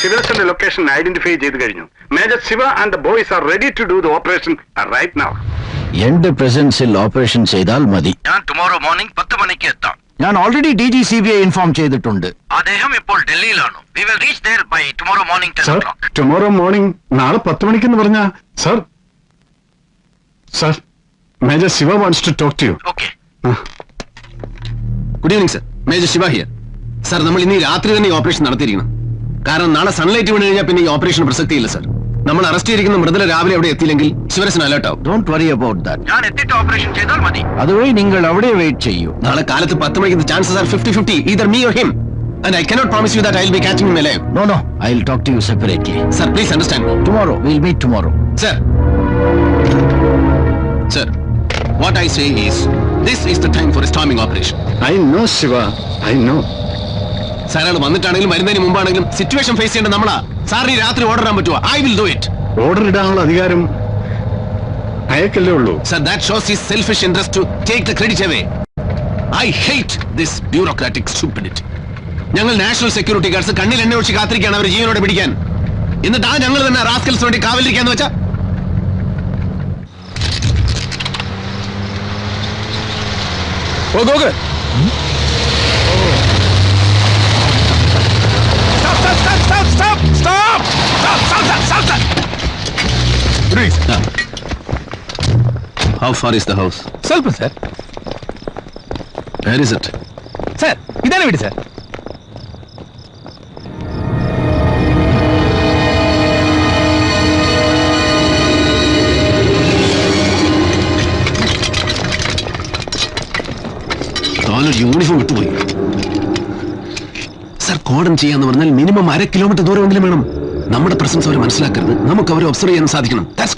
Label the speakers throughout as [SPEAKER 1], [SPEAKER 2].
[SPEAKER 1] ശിവരച്ചന്റെ location identify ചെയ്ത് കഴിഞ്ഞു. Major Shiva and the boys are ready to do the operation right now
[SPEAKER 2] എന്റെ പ്രസൻസിൽ operation ചെയ്താൽ മതി.
[SPEAKER 3] ഞാൻ ടുമോറോ മോർണിംഗ് പത്ത് മണിക്ക് എത്താം.
[SPEAKER 2] ഞാൻ already D G C B I inform ചെയ്തിട്ടുണ്ട്.
[SPEAKER 3] അദ്ദേഹം ഇപ്പോൾ ഡൽഹിയിലാണ്. We will reach there by tomorrow morning ten
[SPEAKER 1] sir
[SPEAKER 3] o'clock.
[SPEAKER 1] Tomorrow morning നാളെ പത്ത് മണിക്കെന്ന് പറഞ്ഞ sir sir major Shiva wants to talk to you
[SPEAKER 3] okay
[SPEAKER 4] good evening sir major Shiva here sir നമ്മൾ ഇന്ന് രാത്രി തന്നെ ഈ ഓപ്പറേഷൻ നടത്തിയിരിക്കണം. കാരണം നാളെ സൺലൈറ്റ് വീണ് കഴിഞ്ഞാൽ പിന്നെ ഈ ഓപ്പറേഷൻ പ്രസക്തിയില്ല സർ നമ്മൾ അറസ്റ്റ് ചെയ്തിരിക്കുന്ന മൃതല രാവിലെ അവിടെ എത്തിയില്ലെങ്കിൽ ശിവരസൻ അലേർട്ട് ആവും.
[SPEAKER 2] ഡോണ്ട് വറി അബൌട്ട് ദാറ്റ്
[SPEAKER 3] ഞാൻ എത്തിയിട്ട് ഓപ്പറേഷൻ ചെയ്താൽ മതി.
[SPEAKER 2] അതുവഴി നിങ്ങൾ അവിടെ വെയിറ്റ് ചെയ്യൂ.
[SPEAKER 4] നാളെ കാലത്ത് പത്ത് മണിക്ക് chances are fifty fifty either me or him And I cannot promise you that I'll be catching him alive.
[SPEAKER 2] No, no no talk to you separately. Sir,
[SPEAKER 4] please please understand
[SPEAKER 2] tomorrow will meet Sir.
[SPEAKER 4] Sir sir what say is, this is the time for for storming operation.
[SPEAKER 1] I know, Shiva. I know
[SPEAKER 4] sir അയാൾ വന്നിട്ടാണെങ്കിലും വരുന്നതിന് മുമ്പാണെങ്കിലും situation face ചെയ്യേണ്ട നമ്മളാ. സാറിന് ഈ രാത്രി order ഇടാൻ പറ്റുമോ I will do it
[SPEAKER 1] order ഇടാനുള്ള അധികാരം അയക്കല്ലേ ഉള്ളൂ.
[SPEAKER 4] Sir that shows his selfish interest to take the credit away I hate this bureaucratic stupidity. ഞങ്ങൾ നാഷണൽ സെക്യൂരിറ്റി ഗാർഡ്സ് കണ്ണിൽ എണ്ണ ഒഴിച്ച് കാത്തിരിക്കുകയാണ് അവർ ജീവനോടെ പിടിക്കാൻ. എന്നിട്ട് ആ ഞങ്ങൾ തന്നെ റാസ്കൽസ് വേണ്ടി കാവലിരിക്കാന്ന് വെച്ചാ? How far is the house
[SPEAKER 5] സ്വല്പം sir
[SPEAKER 4] where is it
[SPEAKER 5] sir ഇതാണ് വീട് സർ
[SPEAKER 4] താനൊരു യൂണിഫോം വിട്ടുപോയി സർ കോടം ചെയ്യാന്ന് പറഞ്ഞാൽ മിനിമം അര കിലോമീറ്റർ ദൂരമെങ്കിലും വേണം. നമ്മുടെ പ്രസൻസ് അവർ മനസ്സിലാക്കരുത് നമുക്ക് അവരെ ഒബ്സർവ് ചെയ്യാൻ സാധിക്കണം ദാറ്റ്സ്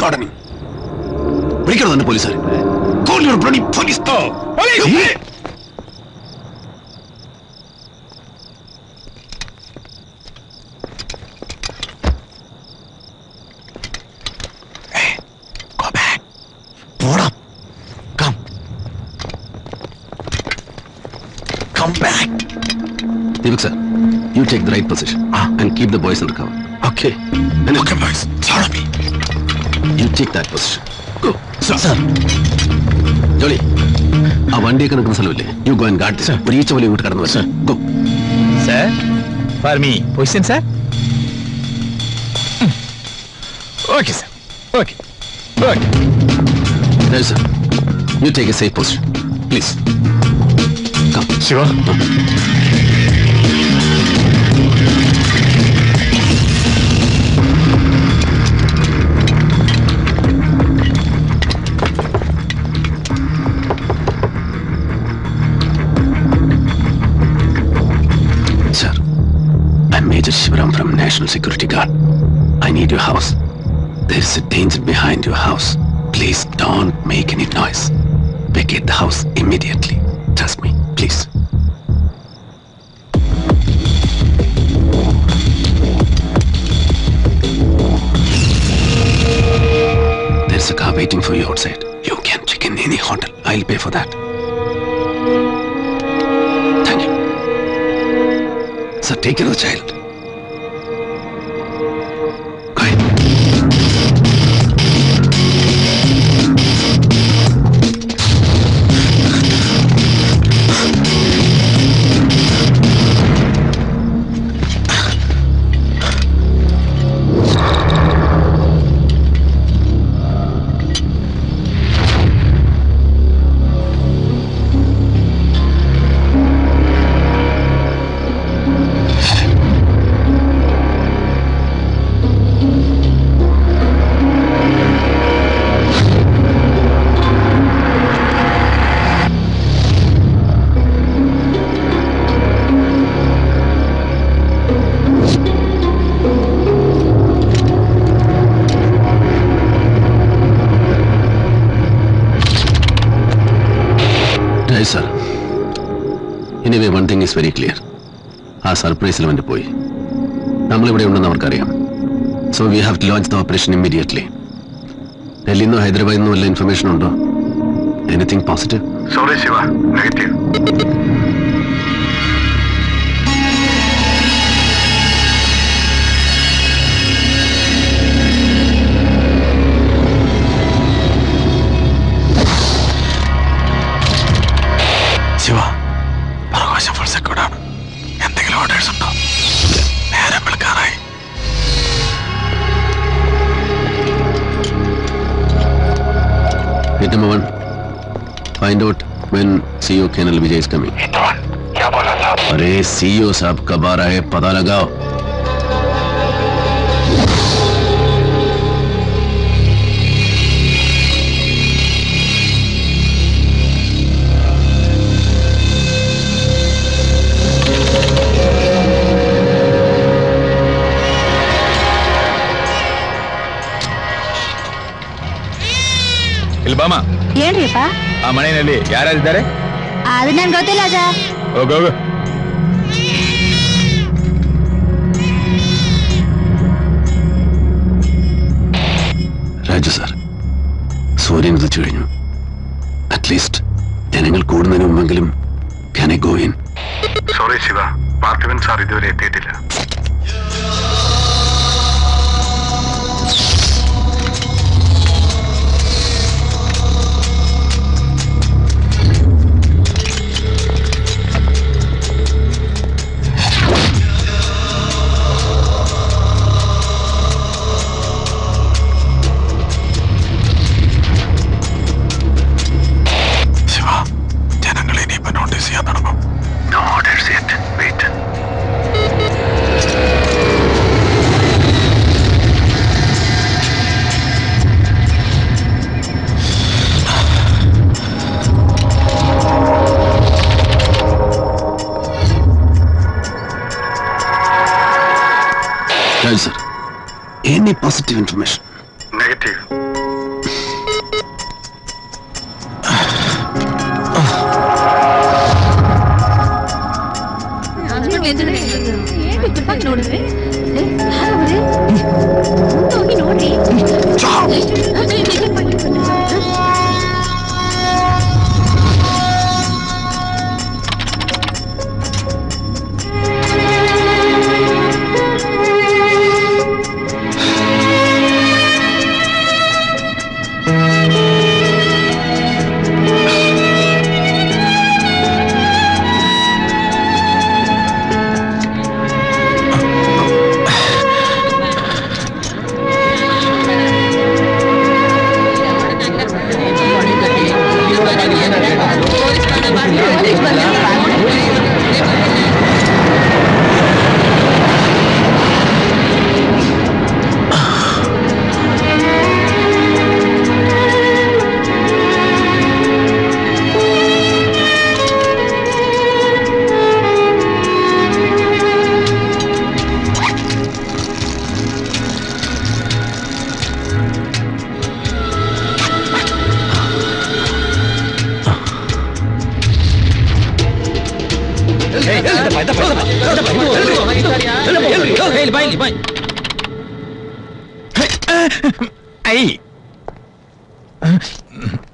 [SPEAKER 4] വിളിക്കണോ തന്നെ പോലീസുകാർ! Go back. പോടാ. Come. Come back. Deepak sir, you take the right position ah. and keep the boys under cover. Okay. And okay, boys. Follow me. You take that position. Go. Sir. Sir. Jolly ആ വണ്ടിയൊക്കെ നിൽക്കുന്ന സ്ഥലമില്ലേ? You go and guard sir ഒരു ഈച്ച പോലെ ഇങ്ങോട്ട് കടന്നു
[SPEAKER 5] sir go sir for me
[SPEAKER 4] position sir okay sir okay okay sir you
[SPEAKER 1] take
[SPEAKER 4] a safe position please Shiva National Security Guard. I need your house. There's a danger behind your house. Please don't make any noise. Vacate the house immediately. Trust me, please. There's a car waiting for you outside. You can check in any hotel. I'll pay for that. Thank you. Sir, take care of the child. Anyway, one thing is very clear ആ സർപ്രൈസിൽ അവന്റെ പോയി. നമ്മളിവിടെ ഉണ്ടെന്ന് അവർക്കറിയാം. So we have to launch the operation immediately ഡൽഹിയിൽ നിന്നോ ഹൈദരാബാദിൽ നിന്നോ വല്ല ഇൻഫർമേഷൻ ഉണ്ടോ?
[SPEAKER 1] Anything positive
[SPEAKER 4] sorry Shiva negative find out when CEO kennel Vijay is coming अरे सीईओ साहब कब आ रहा है? पता लगाओ।
[SPEAKER 5] ಆ ಮನೆಯಲ್ಲಿ ಯಾರ್ಯಾರಿದ್ದಾರೆ
[SPEAKER 6] ಅದು ನನ್ಗೆ ಗೊತ್ತಿಲ್ಲ ಸರ್
[SPEAKER 5] ಹೋಗು ಹೋಗು
[SPEAKER 4] രാജു സാർ സൂര്യൻ ഉദിച്ചു കഴിഞ്ഞു അറ്റ്ലീസ്റ്റ് ജനങ്ങൾ കൂടുന്നതിന് മുമ്പെങ്കിലും can I go in
[SPEAKER 1] sorry Shiva Parthivan sir ഇതുവരെ എത്തിയിട്ടില്ല
[SPEAKER 4] എനി പോസിറ്റീവ് ഇൻഫർമേഷൻ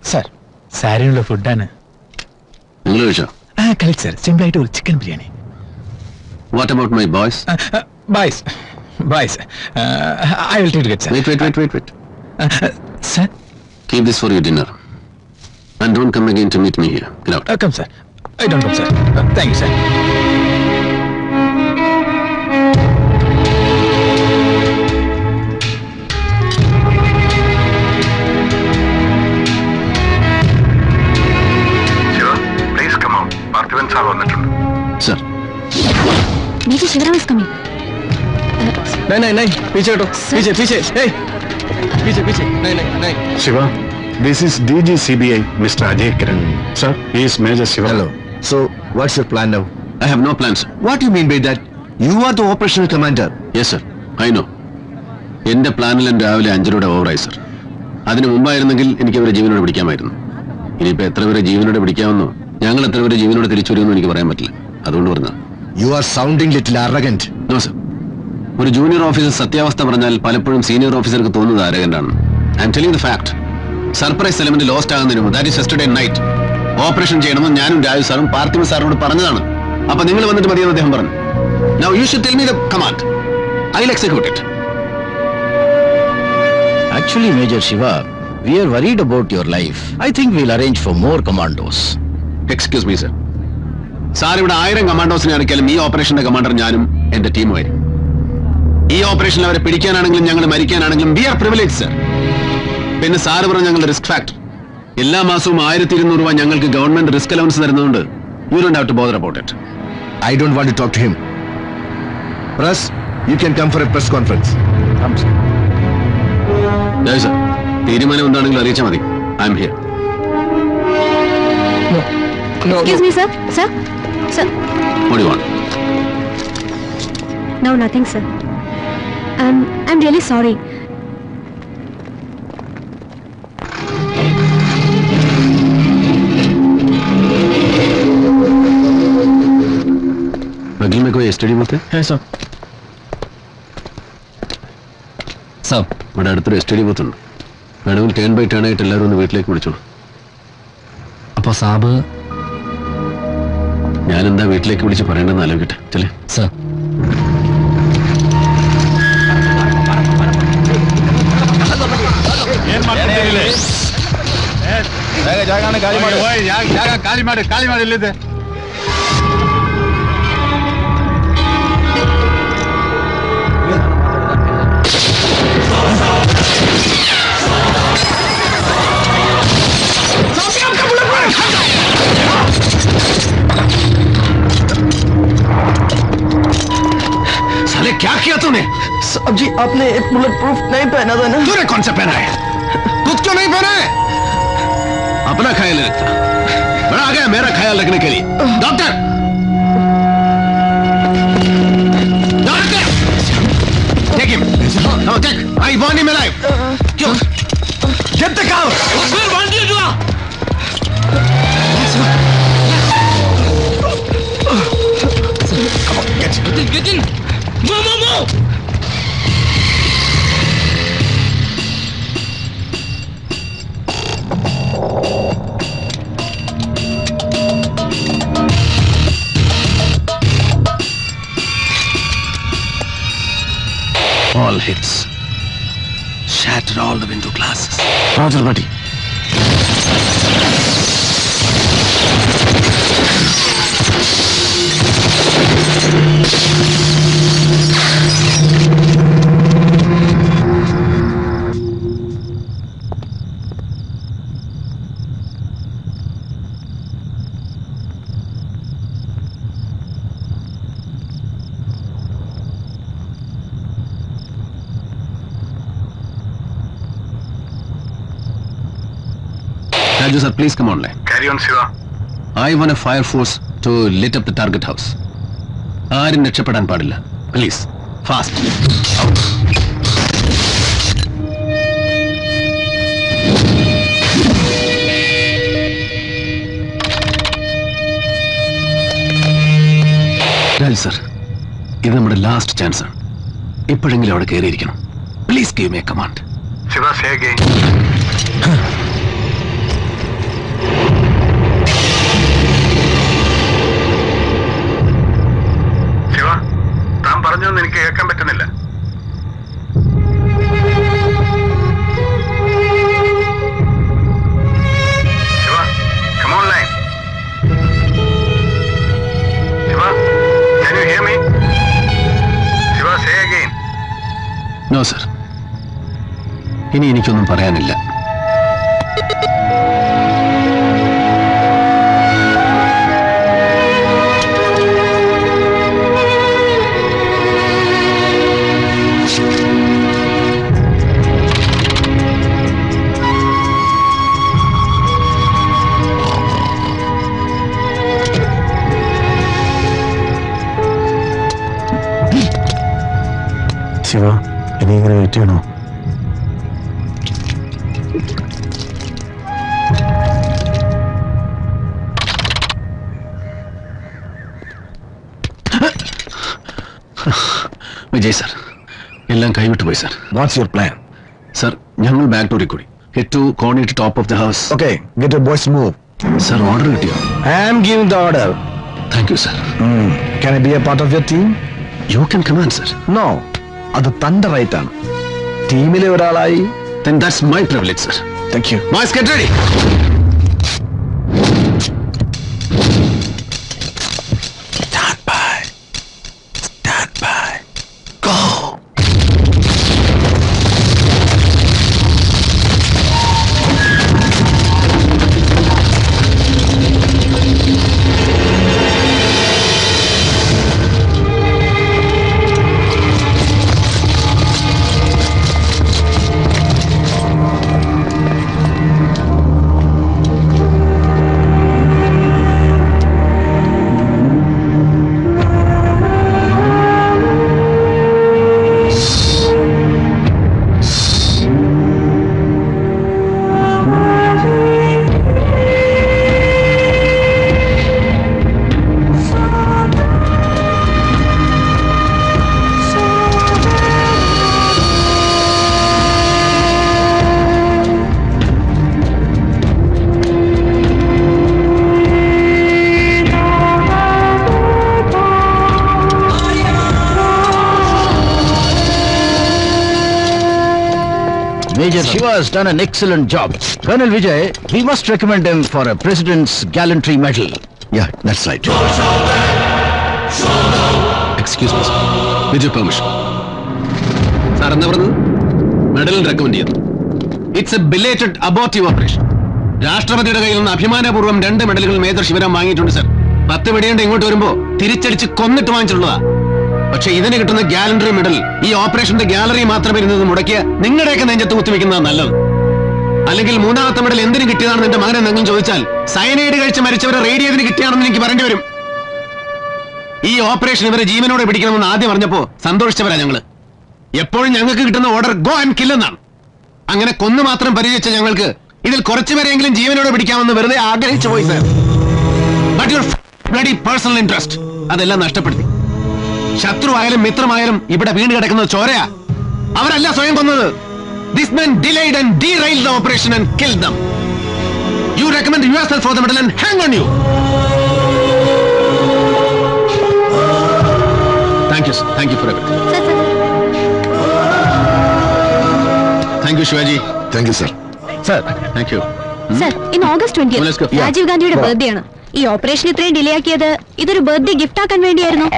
[SPEAKER 5] സാർ സാരിനുള്ള ഫുഡാണ്
[SPEAKER 4] നിങ്ങൾ ചോദിച്ചോ
[SPEAKER 5] ആ കളിച്ച് സാർ സിമ്പിൾ ആയിട്ട് ഒരു chicken biryani what about my boys
[SPEAKER 4] boys boys I will take
[SPEAKER 5] get
[SPEAKER 4] wait wait wait wait wait sir keep this for your dinner and don't come again
[SPEAKER 5] to meet me here get out come sir I
[SPEAKER 1] I don't know sir thank you sir
[SPEAKER 4] sir
[SPEAKER 6] మీకు Shivaram is coming
[SPEAKER 5] नहीं नहीं नहीं पीछे हटो पीछे पीछे नहीं पीछे पीछे नहीं नहीं नहीं
[SPEAKER 1] Shiva this is DG CBI mister Ajay Kiran sir he is major Shiva
[SPEAKER 7] hello So, what's your plan now?
[SPEAKER 4] I have no plans.
[SPEAKER 7] What do you mean by that? You are the operational commander.
[SPEAKER 4] Yes, sir. I know. എന്റെ പ്ലാനിലും രാവിലെ അഞ്ചരയുടെ ഓവറായി sir അതിന് മുമ്പായിരുന്നെങ്കിൽ എനിക്ക് അവരെ ജീവനോട് പിടിക്കാമായിരുന്നു ഇനിയിപ്പോ എത്ര പേരെ ജീവനോട് പിടിക്കാമെന്നോ ഞങ്ങൾ എത്ര പേരെ ജീവനോട് തിരിച്ചു വരുമെന്നോ എനിക്ക് പറയാൻ പറ്റില്ല അതുകൊണ്ട് പറഞ്ഞ
[SPEAKER 7] you are sounding little arrogant.
[SPEAKER 4] No sir ഒരു ജൂനിയർ ഓഫീസർ സത്യാവസ്ഥ പറഞ്ഞാൽ പലപ്പോഴും സീനിയർ ഓഫീസർക്ക് തോന്നുന്നത് അരകന്റാണ് I am telling the fact surprise element lost ആകുന്നതിന് മുമ്പ് that is yesterday night operation ചെയ്യണമെന്ന് ഞാനും രാജു സാറും പാർത്ഥിവ സാറിനോട് പറഞ്ഞതാണ്. അപ്പൊ നിങ്ങൾ വന്നിട്ട് മതിയെന്ന് അദ്ദേഹം പറഞ്ഞു. Now you should tell me the command I will execute it
[SPEAKER 2] Actually, Major Shiva, we are worried about your life. I think we'll arrange for more commandos
[SPEAKER 4] excuse me sir sir ഇവിടെ ആയിരം കമാൻഡോസിനെ ഇറക്കിയാലും ഈ ഓപ്പറേഷന്റെ commander ഞാനും എന്റെ ടീമും ടീമുമായിരിക്കും. ഈ ഓപ്പറേഷനിൽ അവരെ പിടിക്കാനാണെങ്കിലും ഞങ്ങൾ മരിക്കാനാണെങ്കിലും വി ആർ പ്രിവിലേജ് സർ പിന്നെ സാറ് പറഞ്ഞ ഞങ്ങളുടെ റിസ്ക് ഫാക്ടർ എല്ലാ മാസവും ആയിരത്തി ഇരുന്നൂറ് രൂപ ഞങ്ങൾക്ക് ഗവൺമെന്റ് റിസ്ക് അലവൻസ് തരുന്നുണ്ട് you do to bother about it
[SPEAKER 7] I do want to talk to him press you can come for a press conference
[SPEAKER 4] ദേ തീരുമാനം എന്താണെങ്കിൽ അറിയിച്ചാൽ മതി. I am
[SPEAKER 5] here
[SPEAKER 6] excuse me sir sir sir
[SPEAKER 4] what
[SPEAKER 6] no nothing sir I am I
[SPEAKER 4] am really sorry STD বলতে
[SPEAKER 5] হ্যাঁ sir Sam
[SPEAKER 4] ഇവിടെ അടുത്തൊരു എസ്റ്റഡി ബൂത്തുണ്ട് വേണമെങ്കിൽ turn by turn ആയിട്ട് എല്ലാവരും ഒന്ന് വീട്ടിലേക്ക് വിളിച്ചോളൂ
[SPEAKER 5] അപ്പോൾ സാബ്
[SPEAKER 4] ഞാൻ എന്താ വീട്ടിലേക്ക് വിളിച്ച് പറയേണ്ടതെന്ന് ആലോചിക്കട്ടെ ചെല്ലേ
[SPEAKER 5] സാർ
[SPEAKER 1] ಕಾಲಿ ಮಾಡಿ ಕಾಲಿ ಮಾಡಿ ಕಾಲಿ ಮಾಡಿ ಕಾಲಿ ಮಾಡಿ ಇಲ್ಲಿದೆ
[SPEAKER 4] साले क्या किया तूने?
[SPEAKER 5] साहब जी आपने एक बुलेट प्रूफ नहीं पहना था ना?
[SPEAKER 4] तूने कौन सा पहना है? खुद क्यों नहीं पहना है? अपना ख्याल रखता बड़ा आ गया मेरा ख्याल रखने के लिए। Doctor! take him no take I want him alive क्यों गेट द कार फिर want you do all Hits shatter all the window glasses
[SPEAKER 1] Roger, buddy.
[SPEAKER 4] Raju sir please come online.
[SPEAKER 1] Carry on, Shiva.
[SPEAKER 4] I want a fire force to lit up the target house. ആരും രക്ഷപ്പെടാൻ പാടില്ല please fast Raj sir ഇത് നമ്മുടെ last chance ആണ് ഇപ്പോഴെങ്കിലും അവിടെ കയറിയിരിക്കണം please give me command
[SPEAKER 1] Shiva, say പറഞ്ഞൊന്നും എനിക്ക് കേൾക്കാൻ പറ്റുന്നില്ല.
[SPEAKER 4] നോ സർ ഇനി എനിക്കൊന്നും പറയാനില്ല.
[SPEAKER 1] ശിവ ഇനി ഇങ്ങനെ വെയിറ്റ് ചെയ്യണോ?
[SPEAKER 4] വിജയ് സർ എല്ലാം കൈവിട്ടു പോയി sir.
[SPEAKER 7] What's your plan
[SPEAKER 4] sir ഞങ്ങൾ ബാക്ക് ഡോറിൽ കൂടി head to corner it top of the house
[SPEAKER 7] okay get a boys move
[SPEAKER 4] sir order കിട്ടിയോ?
[SPEAKER 7] I am giving the order
[SPEAKER 4] thank you sir
[SPEAKER 7] Hmm. I be a part of your team
[SPEAKER 4] you can command sir
[SPEAKER 7] No. അത് തന്റെ right ആണ്. ടീമിലെ ഒരാളായി.
[SPEAKER 4] That's my privilege sir
[SPEAKER 7] thank you
[SPEAKER 4] boys get ready
[SPEAKER 2] Major Shiva has done an excellent job. Colonel Vijay, we must recommend him for a President's Gallantry Medal.
[SPEAKER 7] Yeah, that's right.
[SPEAKER 4] Excuse me your permission sir എന്താ പറഞ്ഞത് മെഡലിന് recommend ചെയ്യുന്നു it's a belated abortive operation രാഷ്ട്രപതിയുടെ കയ്യിൽ നിന്ന് അഭിമാനപൂർവം രണ്ട് മെഡലുകൾ major Shivaram വാങ്ങിയിട്ടുണ്ട് സർ പത്ത് വെടിയുണ്ട് ഇങ്ങോട്ട് വരുമ്പോ തിരിച്ചടിച്ച് കൊന്നിട്ട് വാങ്ങിച്ചിട്ടുള്ളതാ. പക്ഷെ ഇതിന് കിട്ടുന്ന ഗാലണ്ടറി മെഡൽ ഈ ഓപ്പറേഷന്റെ ഗാലറി മാത്രം ഇരുന്നത് മുടക്കിയ നിങ്ങളുടെയൊക്കെ നെഞ്ചത്ത് കുത്തിവെക്കുന്നതാണ് നല്ലത്. അല്ലെങ്കിൽ മൂന്നാമത്തെ മെഡൽ എന്തിനു കിട്ടിയതാണെന്ന് എന്റെ മകനെ നിങ്ങൾ ചോദിച്ചാൽ സയനൈഡ് കഴിച്ച് മരിച്ചവരെ റേഡിയോതിന് കിട്ടിയാണെന്ന് എനിക്ക് പറയേണ്ടി വരും. ഈ ഓപ്പറേഷൻ ഇവരെ ജീവനോടെ പിടിക്കണമെന്ന് ആദ്യം പറഞ്ഞപ്പോ സന്തോഷിച്ചവരാ ഞങ്ങൾ. എപ്പോഴും ഞങ്ങൾക്ക് കിട്ടുന്ന ഓർഡർ ഗോ ആൻഡ് കിൽ എന്നാണ്. അങ്ങനെ കൊന്നു മാത്രം പരിചയിച്ച ഞങ്ങൾക്ക് ഇതിൽ കുറച്ചുപേരെങ്കിലും ജീവനോടെ പിടിക്കാമെന്ന് വെറുതെ ആഗ്രഹിച്ചു പോയി sir but your personal interest അതെല്ലാം നഷ്ടപ്പെടുത്തി. ശത്രുവായാലും മിത്രമായാലും ഇവിടെ വീണ് കിടക്കുന്നത് ചോരയാ. അവരല്ല സ്വയം കൊന്നത്. This men delayed and derail the operation and kill them you recommend yourself for the medal and hang on you thank you thank you
[SPEAKER 6] for sir
[SPEAKER 4] thank you Shivaji
[SPEAKER 7] thank you sir
[SPEAKER 2] sir
[SPEAKER 4] thank you
[SPEAKER 6] sir ഇന്ന് August. Twenty Rajiv ഗാന്ധിയുടെ birthday ആണ്. ഈ operation ഇത്രയും delay ആക്കിയത് ഇതൊരു birthday gift ആക്കാൻ വേണ്ടിയായിരുന്നു.